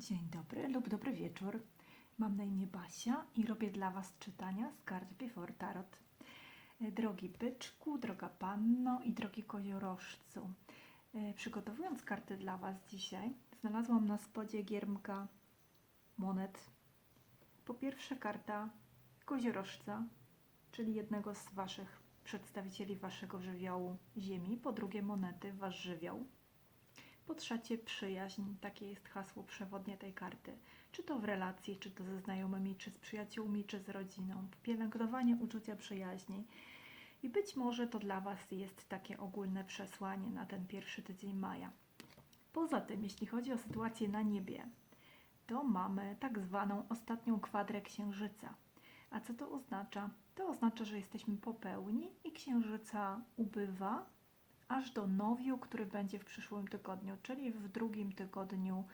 Dzień dobry lub dobry wieczór. Mam na imię Basia i robię dla Was czytania z kart Before Tarot. E, Drogi byczku, droga panno i drogi koziorożcu. e, Przygotowując karty dla Was dzisiaj, znalazłam na spodzie giermka monet. Po pierwsze karta koziorożca, czyli jednego z Waszych przedstawicieli Waszego żywiołu Ziemi. Po drugie monety, Wasz żywioł. Po trzecie, przyjaźń. Takie jest hasło przewodnie tej karty. Czy to w relacji, czy to ze znajomymi, czy z przyjaciółmi, czy z rodziną. Pielęgnowanie uczucia przyjaźni. I być może to dla Was jest takie ogólne przesłanie na ten pierwszy tydzień maja. Poza tym, jeśli chodzi o sytuację na niebie, to mamy tak zwaną ostatnią kwadrę księżyca. A co to oznacza? To oznacza, że jesteśmy po pełni i księżyca ubywa, aż do nowiu, który będzie w przyszłym tygodniu, czyli w drugim tygodniu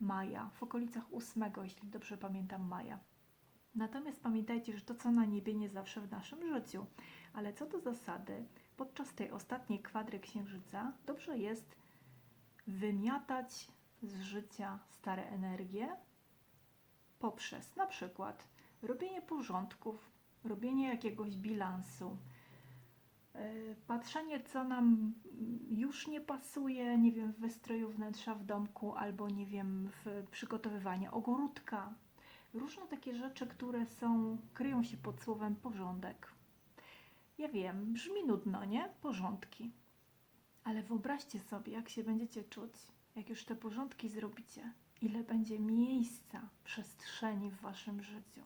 maja, w okolicach 8, jeśli dobrze pamiętam, maja. Natomiast pamiętajcie, że to, co na niebie, nie zawsze w naszym życiu. Ale co do zasady, podczas tej ostatniej kwadry księżyca dobrze jest wymiatać z życia stare energie poprzez na przykład robienie porządków, robienie jakiegoś bilansu, patrzenie, co nam już nie pasuje, nie wiem, w wystroju wnętrza w domku, albo nie wiem, w przygotowywanie ogródka. Różne takie rzeczy, które są, kryją się pod słowem porządek. Ja wiem, brzmi nudno, nie? Porządki. Ale wyobraźcie sobie, jak się będziecie czuć, jak już te porządki zrobicie. Ile będzie miejsca, przestrzeni w waszym życiu.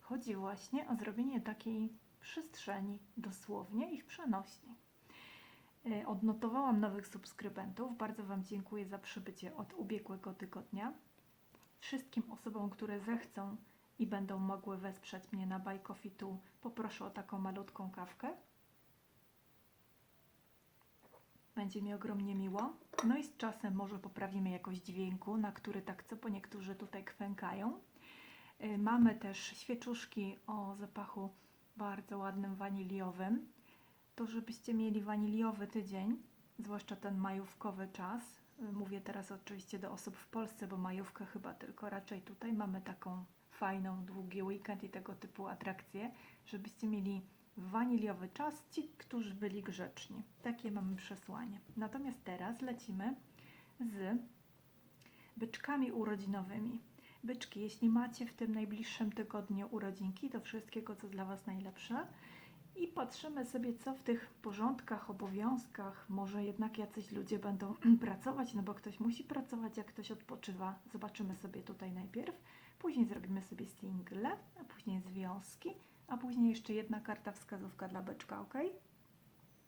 Chodzi właśnie o zrobienie takiej przestrzeni, dosłownie ich przenośni. E, Odnotowałam nowych subskrybentów. Bardzo Wam dziękuję za przybycie od ubiegłego tygodnia. Wszystkim osobom, które zechcą i będą mogły wesprzeć mnie na Buy Coffee Tu, poproszę o taką malutką kawkę. Będzie mi ogromnie miło. No i z czasem może poprawimy jakość dźwięku, na który tak co po niektórzy tutaj kwękają. Y, Mamy też świeczuszki o zapachu bardzo ładnym waniliowym. To, żebyście mieli waniliowy tydzień, zwłaszcza ten majówkowy czas. y, Mówię teraz oczywiście do osób w Polsce, bo majówkę chyba tylko raczej tutaj mamy taką fajną, długi weekend i tego typu atrakcje, żebyście mieli waniliowy czas, ci, którzy byli grzeczni. Takie mamy przesłanie. Natomiast teraz lecimy z byczkami urodzinowymi. Byczki, jeśli macie w tym najbliższym tygodniu urodzinki, to wszystkiego, co dla Was najlepsze. I patrzymy sobie, co w tych porządkach, obowiązkach, może jednak jacyś ludzie będą pracować, no bo ktoś musi pracować, jak ktoś odpoczywa. Zobaczymy sobie tutaj najpierw. Później zrobimy sobie single, a później związki, a później jeszcze jedna karta wskazówka dla byczka, ok?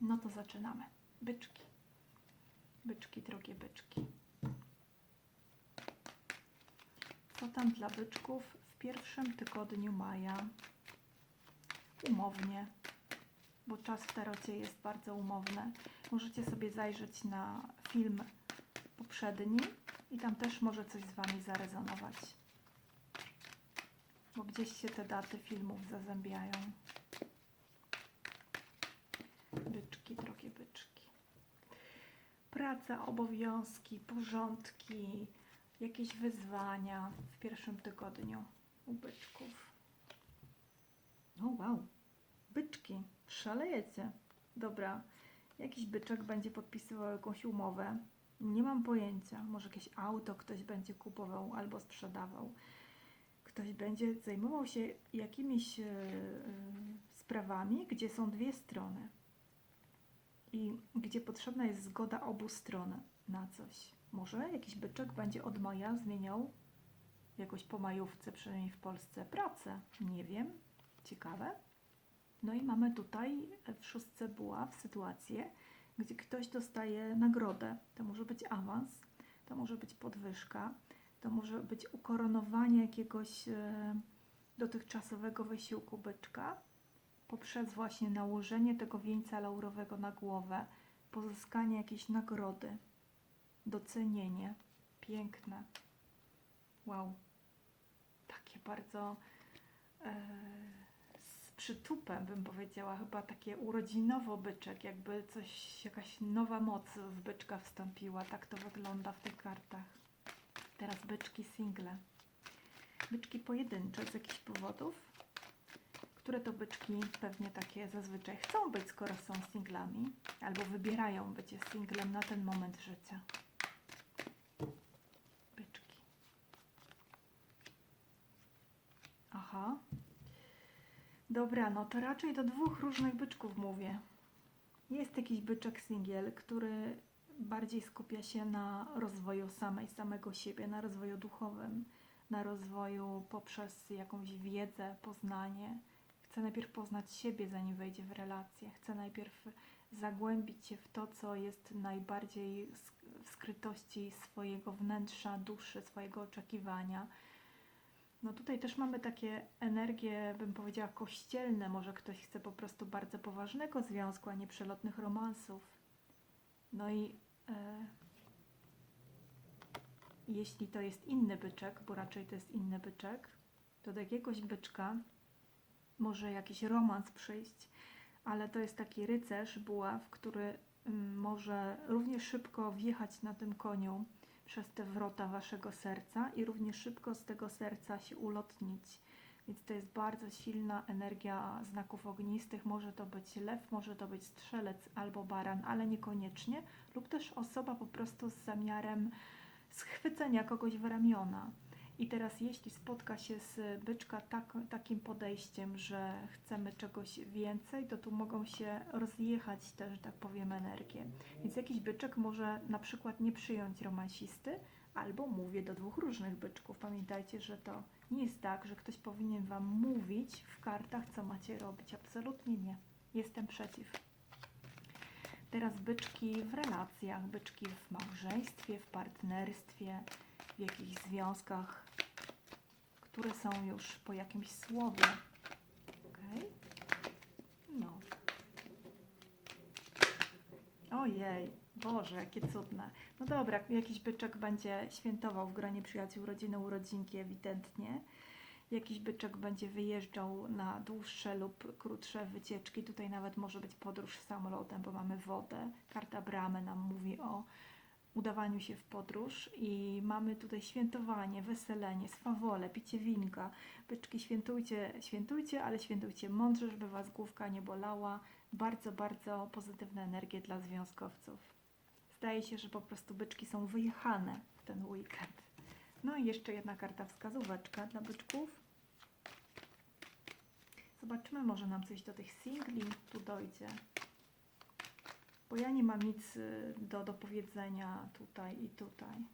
No to zaczynamy. Byczki. Byczki, drogie byczki. Co tam dla byczków w pierwszym tygodniu maja? Umownie, bo czas w tarocie jest bardzo umowny. Możecie sobie zajrzeć na film poprzedni i tam też może coś z Wami zarezonować. Bo gdzieś się te daty filmów zazębiają. Byczki, drogie byczki. Praca, obowiązki, porządki, jakieś wyzwania w pierwszym tygodniu u byczków. O wow, byczki, szalejecie. Dobra, jakiś byczek będzie podpisywał jakąś umowę. Nie mam pojęcia. Może jakieś auto ktoś będzie kupował albo sprzedawał. Ktoś będzie zajmował się jakimiś e, sprawami, gdzie są dwie strony i gdzie potrzebna jest zgoda obu stron na coś. Może jakiś byczek będzie od maja zmieniał jakoś po majówce, przynajmniej w Polsce, pracę. Nie wiem. Ciekawe. No i mamy tutaj w szóstce buław sytuację, gdzie ktoś dostaje nagrodę. To może być awans, to może być podwyżka, to może być ukoronowanie jakiegoś e, dotychczasowego wysiłku byczka poprzez właśnie nałożenie tego wieńca laurowego na głowę, pozyskanie jakiejś nagrody, docenienie. Piękne. Wow. Takie bardzo e, z przytupem bym powiedziała, chyba takie urodzinowo byczek, jakby coś, jakaś nowa moc w byczka wstąpiła. Tak to wygląda w tych kartach. Teraz byczki single. Byczki pojedyncze z jakichś powodów. Które to byczki pewnie takie zazwyczaj chcą być, skoro są singlami, albo wybierają bycie singlem na ten moment życia. Byczki. Aha. Dobra, no to raczej do dwóch różnych byczków mówię. Jest jakiś byczek singiel, który bardziej skupia się na rozwoju samej, samego siebie, na rozwoju duchowym, na rozwoju poprzez jakąś wiedzę, poznanie. Chce najpierw poznać siebie, zanim wejdzie w relację. Chce najpierw zagłębić się w to, co jest najbardziej w skrytości swojego wnętrza, duszy, swojego oczekiwania. No tutaj też mamy takie energie, bym powiedziała, kościelne. Może ktoś chce po prostu bardzo poważnego związku, a nie przelotnych romansów. No i e, jeśli to jest inny byczek, bo raczej to jest inny byczek, to do jakiegoś byczka może jakiś romans przyjść, ale to jest taki rycerz, buław, który mm, może równie szybko wjechać na tym koniu przez te wrota waszego serca i równie szybko z tego serca się ulotnić. Więc to jest bardzo silna energia znaków ognistych. Może to być lew, może to być strzelec albo baran, ale niekoniecznie. Lub też osoba po prostu z zamiarem schwycenia kogoś w ramiona. I teraz, jeśli spotka się z byczka tak, takim podejściem, że chcemy czegoś więcej, to tu mogą się rozjechać te, że tak powiem, energie. Więc jakiś byczek może na przykład nie przyjąć romansisty, albo mówię do dwóch różnych byczków. Pamiętajcie, że to nie jest tak, że ktoś powinien Wam mówić w kartach, co macie robić. Absolutnie nie. Jestem przeciw. Teraz byczki w relacjach, byczki w małżeństwie, w partnerstwie, w jakichś związkach, które są już po jakimś słowie. Okej? No. Ojej, Boże, jakie cudne. No dobra, jakiś byczek będzie świętował w gronie przyjaciół rodziny urodzinki ewidentnie. Jakiś byczek będzie wyjeżdżał na dłuższe lub krótsze wycieczki. Tutaj nawet może być podróż samolotem, bo mamy wodę. Karta bramy nam mówi o udawaniu się w podróż i mamy tutaj świętowanie, weselenie, swawole, picie winka. Byczki, świętujcie, świętujcie, ale świętujcie mądrze, żeby Was główka nie bolała. Bardzo, bardzo pozytywne energie dla związkowców. Zdaje się, że po prostu byczki są wyjechane w ten weekend. No i jeszcze jedna karta wskazóweczka dla byczków. Zobaczymy, może nam coś do tych singli tu dojdzie. Bo ja nie mam nic y, do, do powiedzenia tutaj i tutaj.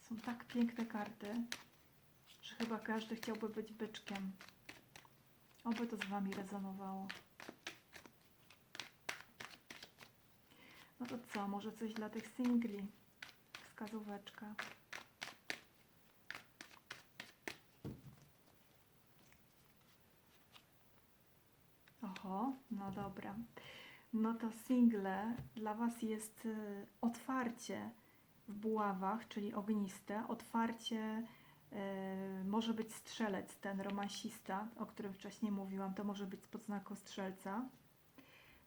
Są tak piękne karty, że chyba każdy chciałby być byczkiem. Oby to z Wami rezonowało. No to co, może coś dla tych singli? Wskazóweczka. No dobra. No to single dla Was jest y, otwarcie w buławach, czyli ogniste. Otwarcie y, może być strzelec, ten romansista, o którym wcześniej mówiłam, to może być spod znaku strzelca,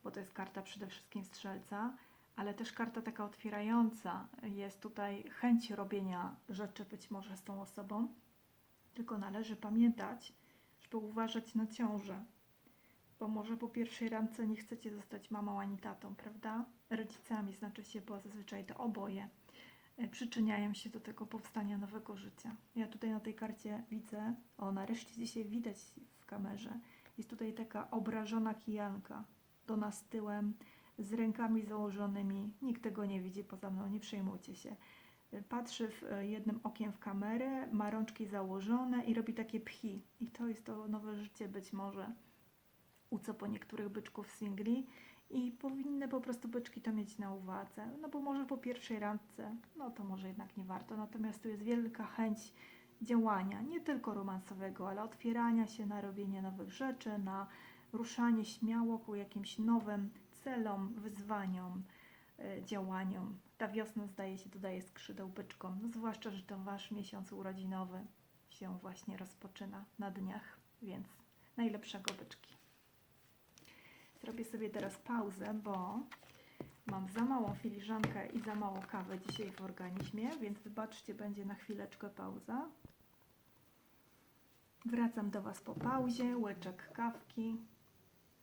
bo to jest karta przede wszystkim strzelca, ale też karta taka otwierająca. Jest tutaj chęć robienia rzeczy być może z tą osobą, tylko należy pamiętać, żeby uważać na ciążę bo może po pierwszej randce nie chcecie zostać mamą ani tatą, prawda? Rodzicami znaczy się, bo zazwyczaj to oboje e, przyczyniają się do tego powstania nowego życia. Ja tutaj na tej karcie widzę, o nareszcie dzisiaj widać w kamerze, jest tutaj taka obrażona kijanka do nas tyłem, z rękami założonymi. Nikt tego nie widzi poza mną, nie przejmujcie się. E, Patrzy w e, jednym okiem w kamerę, ma rączki założone i robi takie pchi. I to jest to nowe życie być może u co po niektórych byczków singli i powinny po prostu byczki to mieć na uwadze. No bo może po pierwszej randce, no to może jednak nie warto. Natomiast tu jest wielka chęć działania, nie tylko romansowego, ale otwierania się na robienie nowych rzeczy, na ruszanie śmiało ku jakimś nowym celom, wyzwaniom, y, działaniom. Ta wiosna zdaje się dodaje skrzydeł byczkom, zwłaszcza, że to wasz miesiąc urodzinowy się właśnie rozpoczyna na dniach, więc najlepszego byczki. Zrobię sobie teraz pauzę, bo Mam za małą filiżankę i za mało kawy dzisiaj w organizmie, więc wybaczcie, będzie na chwileczkę pauza. Wracam do Was po pauzie. Łyczek kawki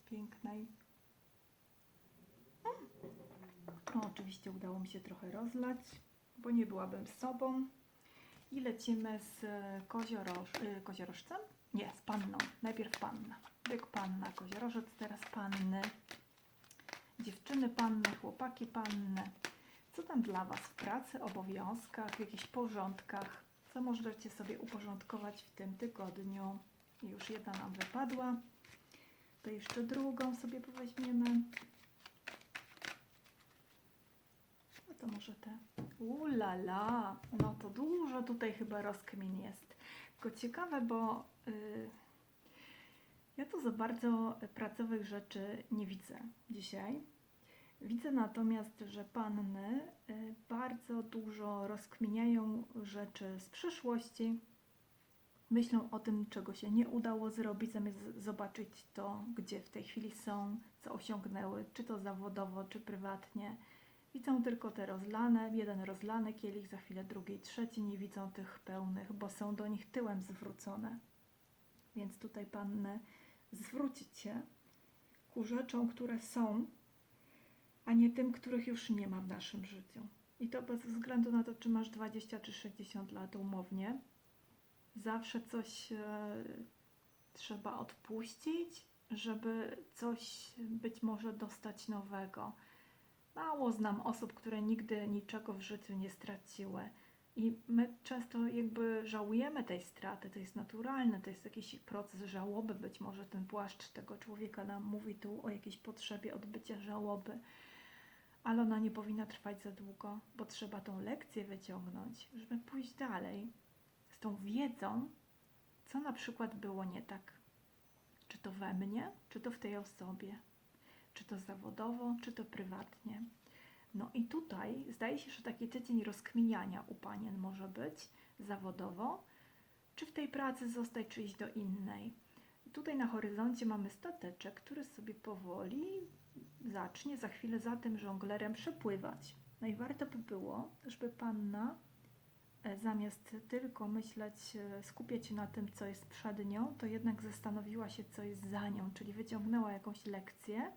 pięknej. O, oczywiście udało mi się trochę rozlać, bo nie byłabym sobą. I lecimy z kozioroż, y, koziorożcem? Nie, z panną. Najpierw panna. Byk panna, koziorożec, teraz panny. Dziewczyny panny, chłopaki panny. Co tam dla Was w pracy, obowiązkach, w jakichś porządkach? Co możecie sobie uporządkować w tym tygodniu? Już jedna nam wypadła. To jeszcze drugą sobie weźmiemy. No to może te. Ulala, no to dużo tutaj chyba rozkmin jest. Tylko ciekawe, bo y, ja tu za bardzo pracowych rzeczy nie widzę dzisiaj. Widzę natomiast, że panny y, bardzo dużo rozkminiają rzeczy z przeszłości. Myślą o tym, czego się nie udało zrobić, zamiast zobaczyć to, gdzie w tej chwili są, co osiągnęły, czy to zawodowo, czy prywatnie. Widzą tylko te rozlane, jeden rozlany kielich, za chwilę drugi, trzeci, nie widzą tych pełnych, bo są do nich tyłem zwrócone. Więc tutaj panny zwrócić się ku rzeczom, które są, a nie tym, których już nie ma w naszym życiu. I to bez względu na to, czy masz 20 czy 60 lat umownie. Zawsze coś e, trzeba odpuścić, żeby coś być może dostać nowego. Mało znam osób, które nigdy niczego w życiu nie straciły. I my często jakby żałujemy tej straty, to jest naturalne, to jest jakiś proces żałoby, być może ten płaszcz tego człowieka nam mówi tu o jakiejś potrzebie odbycia żałoby, ale ona nie powinna trwać za długo, bo trzeba tą lekcję wyciągnąć, żeby pójść dalej z tą wiedzą, co na przykład było nie tak. Czy to we mnie, czy to w tej osobie, czy to zawodowo, czy to prywatnie. No i tutaj zdaje się, że taki tydzień rozkminiania u panien może być zawodowo, czy w tej pracy zostać, czy iść do innej. Tutaj na horyzoncie mamy stateczek, który sobie powoli zacznie za chwilę za tym żonglerem przepływać. No i warto by było, żeby panna e, zamiast tylko myśleć, e, skupiać się na tym, co jest przed nią, to jednak zastanowiła się, co jest za nią, czyli wyciągnęła jakąś lekcję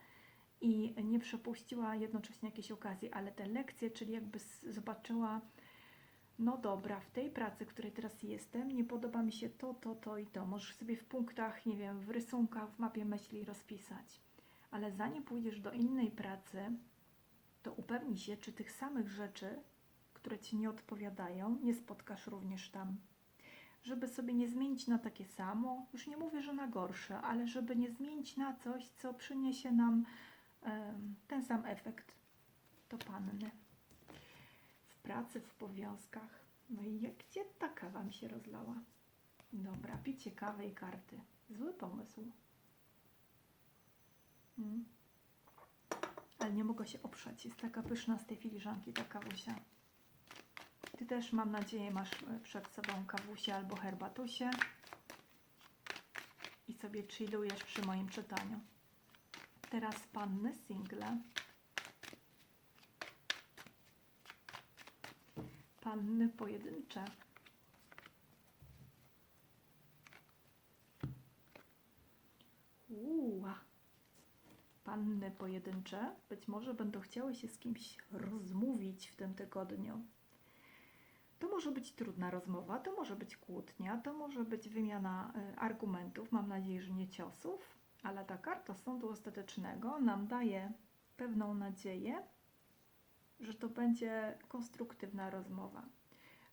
i nie przepuściła jednocześnie jakiejś okazji, ale te lekcje, czyli jakby zobaczyła, no dobra, w tej pracy, w której teraz jestem, nie podoba mi się to, to, to i to. Możesz sobie w punktach, nie wiem, w rysunkach, w mapie myśli rozpisać. Ale zanim pójdziesz do innej pracy, to upewnij się, czy tych samych rzeczy, które ci nie odpowiadają, nie spotkasz również tam. Żeby sobie nie zmienić na takie samo, już nie mówię, że na gorsze, ale żeby nie zmienić na coś, co przyniesie nam ten sam efekt. To panny. W pracy, w obowiązkach. No i jak gdzie ta kawa mi się rozlała? Dobra, picie kawy i karty. Zły pomysł. Mm. Ale nie mogę się oprzeć. Jest taka pyszna z tej filiżanki ta kawusia. Ty też, mam nadzieję, masz e, przed sobą kawusie albo herbatusie i sobie chillujesz przy moim czytaniu. Teraz panny single. Panny pojedyncze. Uła. Panny pojedyncze być może będą chciały się z kimś rozmówić w tym tygodniu. To może być trudna rozmowa, to może być kłótnia, to może być wymiana y, argumentów, mam nadzieję, że nie ciosów, ale ta karta sądu ostatecznego nam daje pewną nadzieję, że to będzie konstruktywna rozmowa.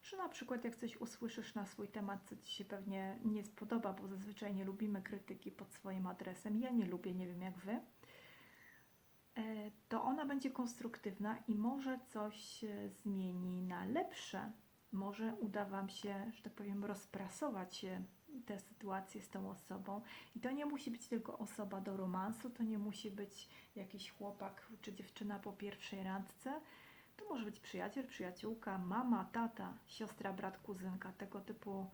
Że na przykład jak coś usłyszysz na swój temat, co Ci się pewnie nie spodoba, bo zazwyczaj nie lubimy krytyki pod swoim adresem, ja nie lubię, nie wiem jak Wy, e, to ona będzie konstruktywna i może coś zmieni na lepsze. Może uda Wam się, że tak powiem, rozprasować e, tę sytuację z tą osobą. I to nie musi być tylko osoba do romansu, to nie musi być jakiś chłopak czy dziewczyna po pierwszej randce. To może być przyjaciel, przyjaciółka, mama, tata, siostra, brat, kuzynka, tego typu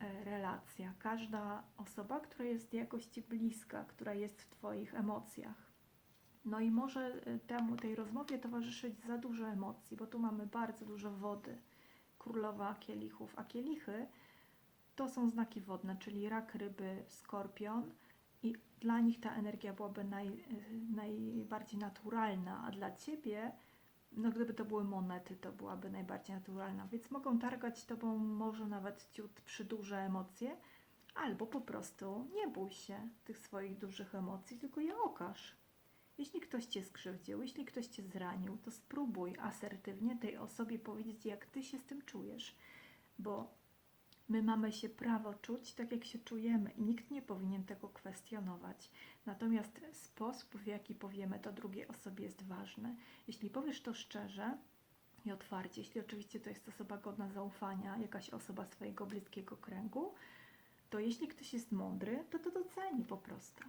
e, relacja. Każda osoba, która jest jakoś Ci bliska, która jest w Twoich emocjach. No i może y, temu, tej rozmowie towarzyszyć za dużo emocji, bo tu mamy bardzo dużo wody. Królowa kielichów, a kielichy to są znaki wodne, czyli rak, ryby, skorpion i dla nich ta energia byłaby naj, y, najbardziej naturalna, a dla Ciebie, no gdyby to były monety, to byłaby najbardziej naturalna, więc mogą targać Tobą może nawet ciut przy duże emocje, albo po prostu nie bój się tych swoich dużych emocji, tylko je okaż. Jeśli ktoś Cię skrzywdził, jeśli ktoś Cię zranił, to spróbuj asertywnie tej osobie powiedzieć, jak Ty się z tym czujesz, bo my mamy się prawo czuć tak, jak się czujemy i nikt nie powinien tego kwestionować. Natomiast sposób, w jaki powiemy to drugiej osobie jest ważny. Jeśli powiesz to szczerze i otwarcie, jeśli oczywiście to jest osoba godna zaufania, jakaś osoba swojego bliskiego kręgu, to jeśli ktoś jest mądry, to to doceni po prostu.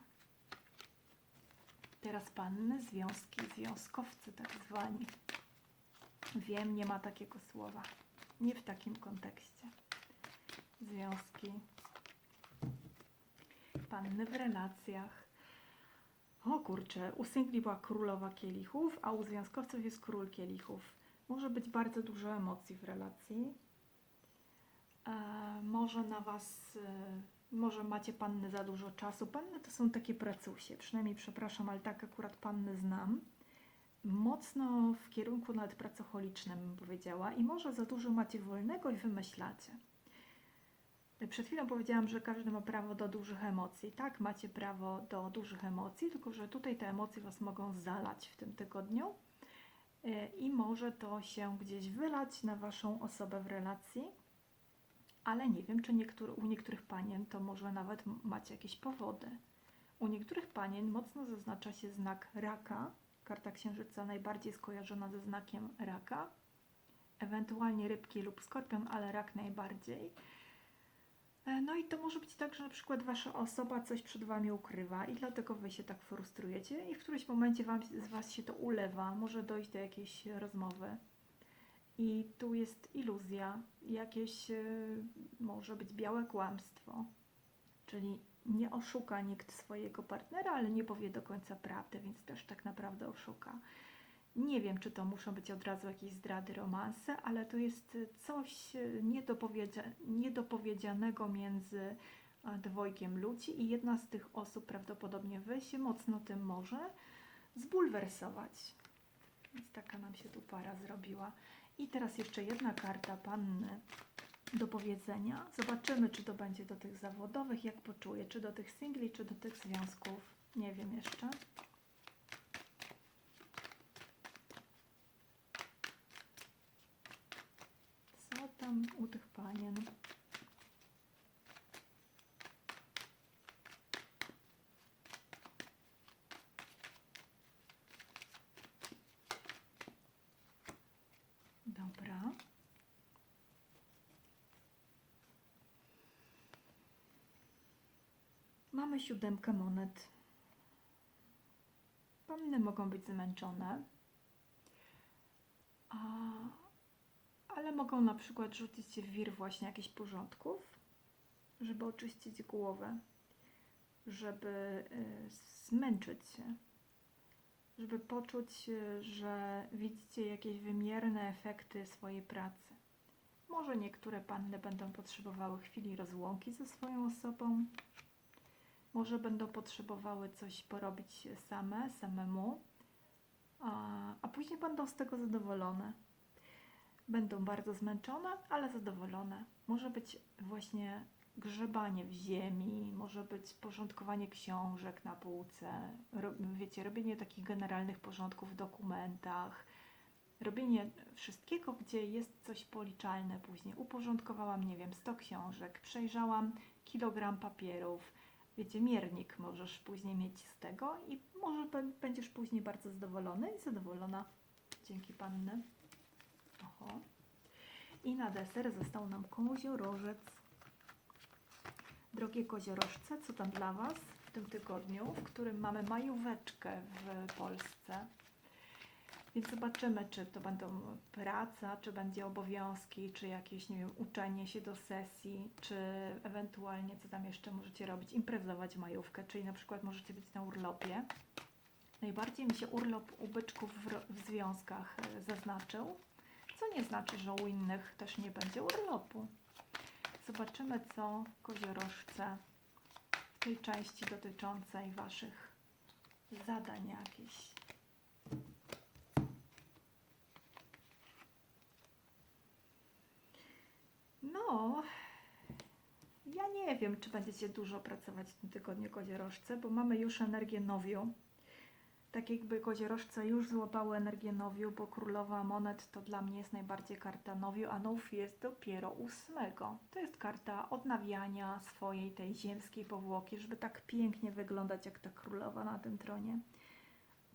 Teraz panny, związki, związkowcy tak zwani. Wiem, nie ma takiego słowa. Nie w takim kontekście. Związki. Panny w relacjach. O kurczę, u singli była królowa kielichów, a u związkowców jest król kielichów. Może być bardzo dużo emocji w relacji. E, może na Was, e, może macie panny za dużo czasu. Panny to są takie pracusie, przynajmniej przepraszam, ale tak akurat panny znam. Mocno w kierunku nawet pracocholicznym bym powiedziała i może za dużo macie wolnego i wymyślacie. Przed chwilą powiedziałam, że każdy ma prawo do dużych emocji. Tak, macie prawo do dużych emocji, tylko że tutaj te emocje Was mogą zalać w tym tygodniu e, i może to się gdzieś wylać na Waszą osobę w relacji ale nie wiem, czy niektóry, u niektórych panien to może nawet macie jakieś powody. U niektórych panien mocno zaznacza się znak raka. Karta księżyca najbardziej skojarzona ze znakiem raka. Ewentualnie rybki lub skorpion, ale rak najbardziej. E, No i to może być tak, że na przykład wasza osoba coś przed wami ukrywa i dlatego wy się tak frustrujecie i w którymś momencie wam, z was się to ulewa, może dojść do jakiejś rozmowy. I tu jest iluzja, jakieś y, może być białe kłamstwo, czyli nie oszuka nikt swojego partnera, ale nie powie do końca prawdy, więc też tak naprawdę oszuka. Nie wiem, czy to muszą być od razu jakieś zdrady, romanse, ale to jest coś y, niedopowiedzia- niedopowiedzianego między a, dwojgiem ludzi i jedna z tych osób, prawdopodobnie wy, się mocno tym może zbulwersować. Więc taka nam się tu para zrobiła. I teraz jeszcze jedna karta panny do powiedzenia. Zobaczymy, czy to będzie do tych zawodowych, jak poczuję, czy do tych singli, czy do tych związków. Nie wiem jeszcze. Co tam u tych panien? Dobra. Mamy siódemkę monet. Panny mogą być zmęczone, a, ale mogą na przykład rzucić się w wir właśnie jakichś porządków, żeby oczyścić głowę, żeby y, zmęczyć się, żeby poczuć, y, że widzicie jakieś wymierne efekty swojej pracy. Może niektóre panny będą potrzebowały chwili rozłąki ze swoją osobą, może będą potrzebowały coś porobić same, samemu, a, a później będą z tego zadowolone. Będą bardzo zmęczone, ale zadowolone. Może być właśnie grzebanie w ziemi, może być porządkowanie książek na półce, ro, wiecie, robienie takich generalnych porządków w dokumentach, robienie wszystkiego, gdzie jest coś policzalne później. Uporządkowałam, nie wiem, 100 książek, przejrzałam kilogram papierów, wiecie, miernik możesz później mieć z tego i może będziesz później bardzo zadowolony i zadowolona. Dzięki panny. Oho. I na deser został nam koziorożec. Drogie koziorożce, co tam dla Was w tym tygodniu, w którym mamy majóweczkę w Polsce? Więc zobaczymy, czy to będą praca, czy będzie obowiązki, czy jakieś, nie wiem, uczenie się do sesji, czy ewentualnie co tam jeszcze możecie robić, imprezować majówkę, czyli na przykład możecie być na urlopie Najbardziej mi się urlop u byczków w, w związkach e, zaznaczył, co nie znaczy, że u innych też nie będzie urlopu. Zobaczymy, co koziorożce w tej części dotyczącej Waszych zadań jakichś. No, ja nie wiem, czy będziecie dużo pracować w tym tygodniu koziorożce, bo mamy już energię nowiu. Tak jakby koziorożce już złapały energię nowiu, bo królowa monet to dla mnie jest najbardziej karta nowiu, a nów jest dopiero ósmego. To jest karta odnawiania swojej tej ziemskiej powłoki, żeby tak pięknie wyglądać jak ta królowa na tym tronie.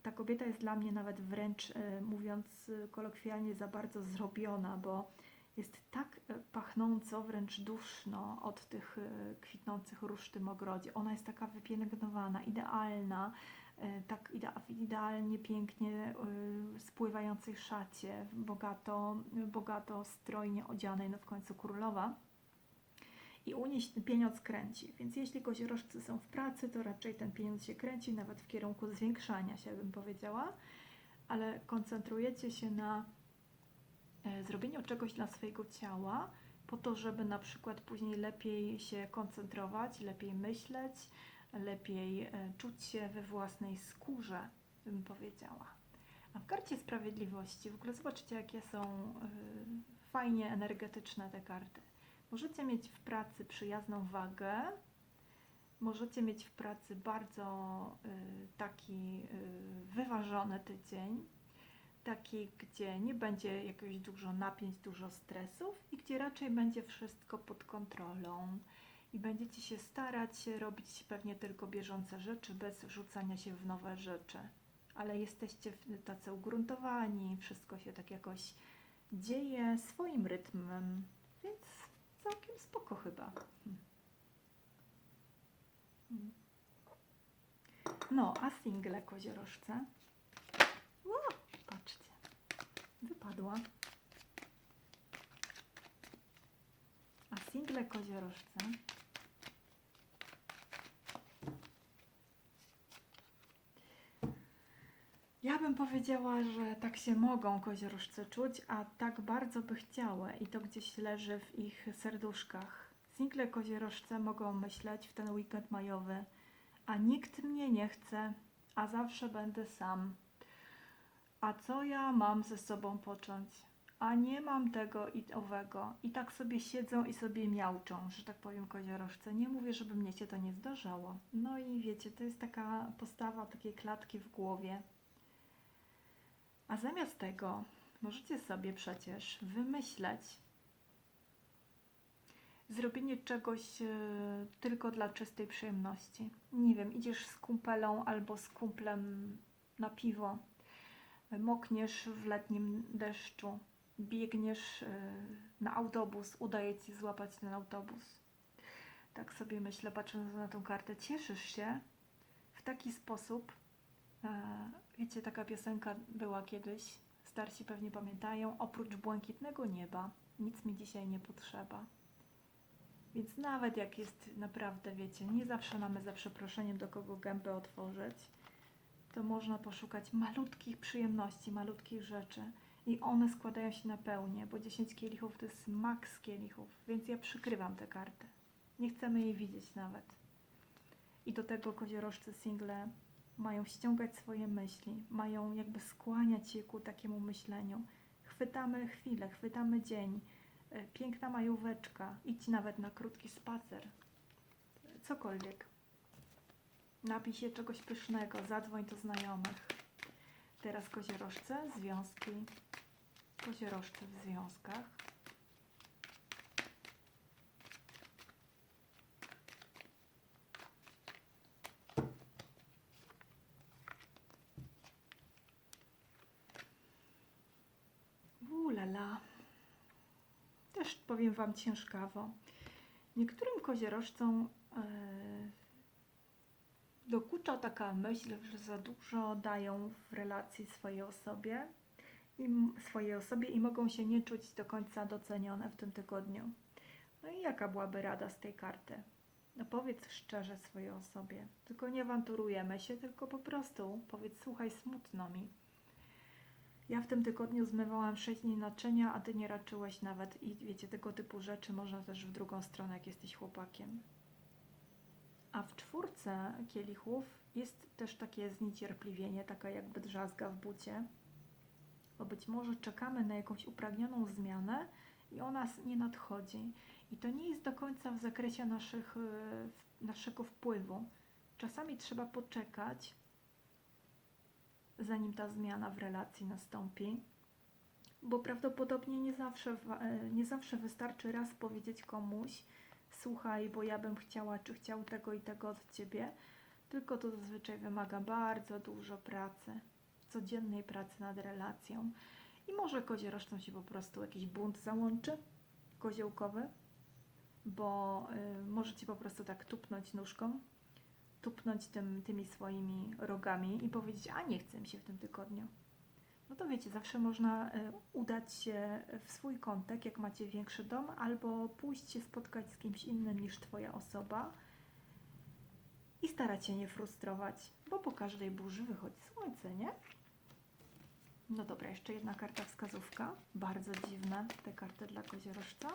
Ta kobieta jest dla mnie nawet wręcz, e, mówiąc e, kolokwialnie, za bardzo zrobiona, bo jest tak e, pachnąco, wręcz duszno od tych kwitnących róż w tym ogrodzie. Ona jest taka wypielęgnowana, idealna, tak idea- w idealnie, pięknie e, spływającej szacie, bogato, bogato strojnie odzianej, no w końcu królowa. I u niej pieniądz kręci, więc jeśli koziorożcy są w pracy, to raczej ten pieniądz się kręci nawet w kierunku zwiększania się, bym powiedziała, ale koncentrujecie się na e, zrobieniu czegoś dla swojego ciała, po to, żeby na przykład później lepiej się koncentrować, lepiej myśleć, lepiej e, czuć się we własnej skórze, bym powiedziała. A w karcie sprawiedliwości, w ogóle zobaczcie, jakie są y, fajnie energetyczne te karty. Możecie mieć w pracy przyjazną wagę, możecie mieć w pracy bardzo y, taki wyważony tydzień, taki, gdzie nie będzie jakiegoś dużo napięć, dużo stresów i gdzie raczej będzie wszystko pod kontrolą i będziecie się starać robić pewnie tylko bieżące rzeczy bez rzucania się w nowe rzeczy. Ale jesteście tacy ugruntowani, wszystko się tak jakoś dzieje swoim rytmem, więc całkiem spoko chyba. No, a single koziorożce? Ło, patrzcie, wypadła. A single koziorożce? Ja bym powiedziała, że tak się mogą koziorożce czuć, a tak bardzo by chciały i to gdzieś leży w ich serduszkach. Single koziorożce mogą myśleć w ten weekend majowy, a nikt mnie nie chce, a zawsze będę sam. A co ja mam ze sobą począć? A nie mam tego i owego. I tak sobie siedzą i sobie miauczą, że tak powiem koziorożce. Nie mówię, żeby mnie się to nie zdarzało. No i wiecie, to jest taka postawa takiej klatki w głowie. A zamiast tego możecie sobie przecież wymyśleć zrobienie czegoś e, tylko dla czystej przyjemności. Nie wiem, idziesz z kumpelą albo z kumplem na piwo, mokniesz w letnim deszczu, biegniesz e, na autobus, udaje ci złapać ten autobus. Tak sobie myślę, patrząc na tą kartę, cieszysz się w taki sposób, Wiecie, taka piosenka była kiedyś, starsi pewnie pamiętają, oprócz błękitnego nieba nic mi dzisiaj nie potrzeba. Więc nawet jak jest naprawdę, wiecie, nie zawsze mamy za przeproszeniem do kogo gębę otworzyć, to można poszukać malutkich przyjemności, malutkich rzeczy i one składają się na pełnię, bo 10 kielichów to jest maks kielichów, więc ja przykrywam tę kartę. Nie chcemy jej widzieć nawet. I do tego koziorożcy single mają ściągać swoje myśli, mają jakby skłaniać się ku takiemu myśleniu. Chwytamy chwilę, chwytamy dzień, e, piękna majóweczka, idź nawet na krótki spacer, cokolwiek. Napij się czegoś pysznego, zadzwoń do znajomych. Teraz koziorożce, związki, koziorożce w związkach. Ulala. Też powiem Wam ciężkawo. Niektórym koziorożcom e, dokucza taka myśl, że za dużo dają w relacji swojej osobie i swojej osobie i mogą się nie czuć do końca docenione w tym tygodniu. No i jaka byłaby rada z tej karty? No powiedz szczerze swojej osobie. Tylko nie awanturujemy się, tylko po prostu powiedz, słuchaj, smutno mi. Ja w tym tygodniu zmywałam 6 dni naczynia, a ty nie raczyłeś nawet i wiecie, tego typu rzeczy można też w drugą stronę, jak jesteś chłopakiem. A w czwórce kielichów jest też takie zniecierpliwienie, taka jakby drzazga w bucie, bo być może czekamy na jakąś upragnioną zmianę i ona nie nadchodzi. I to nie jest do końca w zakresie naszych, y, naszego wpływu. Czasami trzeba poczekać, zanim ta zmiana w relacji nastąpi, bo prawdopodobnie nie zawsze, e, nie zawsze wystarczy raz powiedzieć komuś, słuchaj, bo ja bym chciała, czy chciał tego i tego od ciebie, tylko to zazwyczaj wymaga bardzo dużo pracy, codziennej pracy nad relacją. I może koziorożcom się po prostu jakiś bunt załączy, koziołkowy, bo y, możecie po prostu tak tupnąć nóżką, tupnąć tym, tymi swoimi rogami i powiedzieć, a nie chcę mi się w tym tygodniu. No to wiecie, zawsze można y, udać się w swój kątek, jak macie większy dom, albo pójść się spotkać z kimś innym niż Twoja osoba i starać się nie frustrować, bo po każdej burzy wychodzi słońce, nie? No dobra, jeszcze jedna karta wskazówka. Bardzo dziwne te karty dla koziorożca.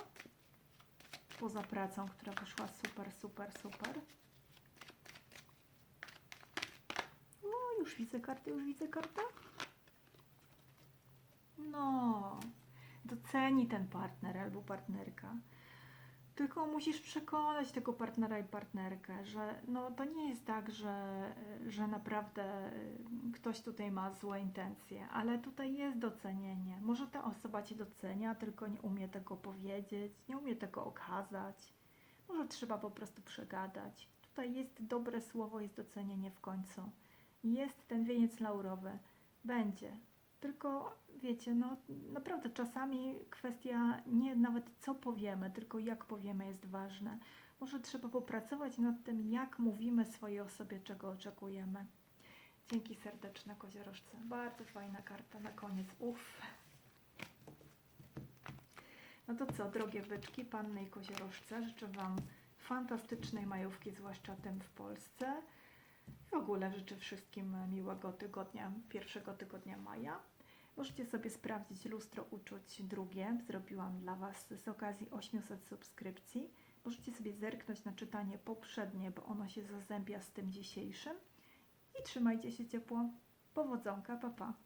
Poza pracą, która wyszła super, super, super. O, już widzę kartę, już widzę kartę. No, doceni ten partner albo partnerka. Tylko musisz przekonać tego partnera i partnerkę, że no, to nie jest tak, że, że naprawdę y, ktoś tutaj ma złe intencje, ale tutaj jest docenienie. Może ta osoba cię docenia, tylko nie umie tego powiedzieć, nie umie tego okazać. Może trzeba po prostu przegadać. Tutaj jest dobre słowo, jest docenienie w końcu. Jest ten wieniec laurowy. Będzie. Tylko wiecie, no naprawdę czasami kwestia nie nawet co powiemy, tylko jak powiemy jest ważne. Może trzeba popracować nad tym, jak mówimy swojej osobie, czego oczekujemy. Dzięki serdeczne koziorożce. Bardzo fajna karta na koniec. Uff. No to co, drogie byczki, panny i koziorożce, życzę Wam fantastycznej majówki, zwłaszcza tym w Polsce. W ogóle życzę wszystkim miłego tygodnia, pierwszego tygodnia maja. Możecie sobie sprawdzić lustro uczuć drugie. Zrobiłam dla Was z okazji 800 subskrypcji. Możecie sobie zerknąć na czytanie poprzednie, bo ono się zazębia z tym dzisiejszym. I trzymajcie się ciepło. Powodzonka, papa. Pa.